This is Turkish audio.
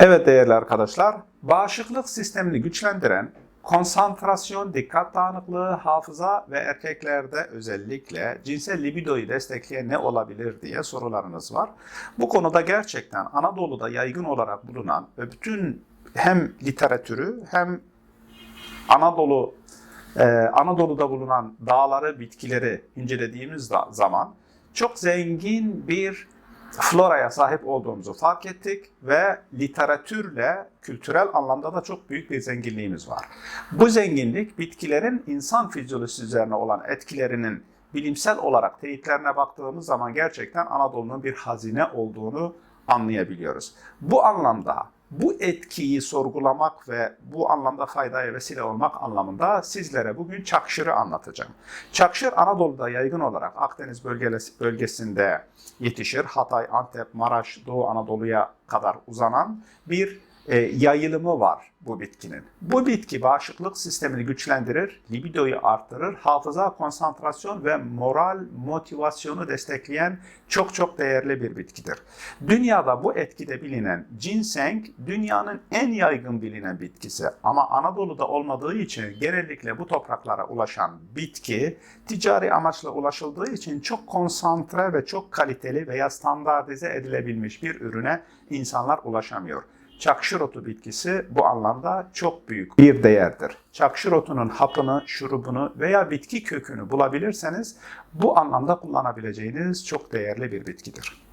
Evet değerli arkadaşlar, bağışıklık sistemini güçlendiren konsantrasyon, dikkat dağınıklığı, hafıza ve erkeklerde özellikle cinsel libidoyu destekleyen ne olabilir diye sorularınız var. Bu konuda gerçekten Anadolu'da yaygın olarak bulunan ve bütün hem literatürü hem Anadolu e, Anadolu'da bulunan dağları, bitkileri incelediğimiz zaman çok zengin bir floraya sahip olduğumuzu fark ettik ve literatürle kültürel anlamda da çok büyük bir zenginliğimiz var. Bu zenginlik bitkilerin insan fizyolojisi üzerine olan etkilerinin bilimsel olarak teyitlerine baktığımız zaman gerçekten Anadolu'nun bir hazine olduğunu anlayabiliyoruz. Bu anlamda bu etkiyi sorgulamak ve bu anlamda faydaya vesile olmak anlamında sizlere bugün çakşırı anlatacağım. Çakşır Anadolu'da yaygın olarak Akdeniz bölgesi- bölgesinde yetişir. Hatay, Antep, Maraş, Doğu Anadolu'ya kadar uzanan bir e, yayılımı var bu bitkinin. Bu bitki bağışıklık sistemini güçlendirir, libidoyu arttırır, hafıza, konsantrasyon ve moral motivasyonu destekleyen çok çok değerli bir bitkidir. Dünyada bu etkide bilinen ginseng dünyanın en yaygın bilinen bitkisi ama Anadolu'da olmadığı için genellikle bu topraklara ulaşan bitki ticari amaçla ulaşıldığı için çok konsantre ve çok kaliteli veya standartize edilebilmiş bir ürüne insanlar ulaşamıyor. Çakşır otu bitkisi bu anlamda çok büyük bir değerdir. Çakşır otunun hapını, şurubunu veya bitki kökünü bulabilirseniz bu anlamda kullanabileceğiniz çok değerli bir bitkidir.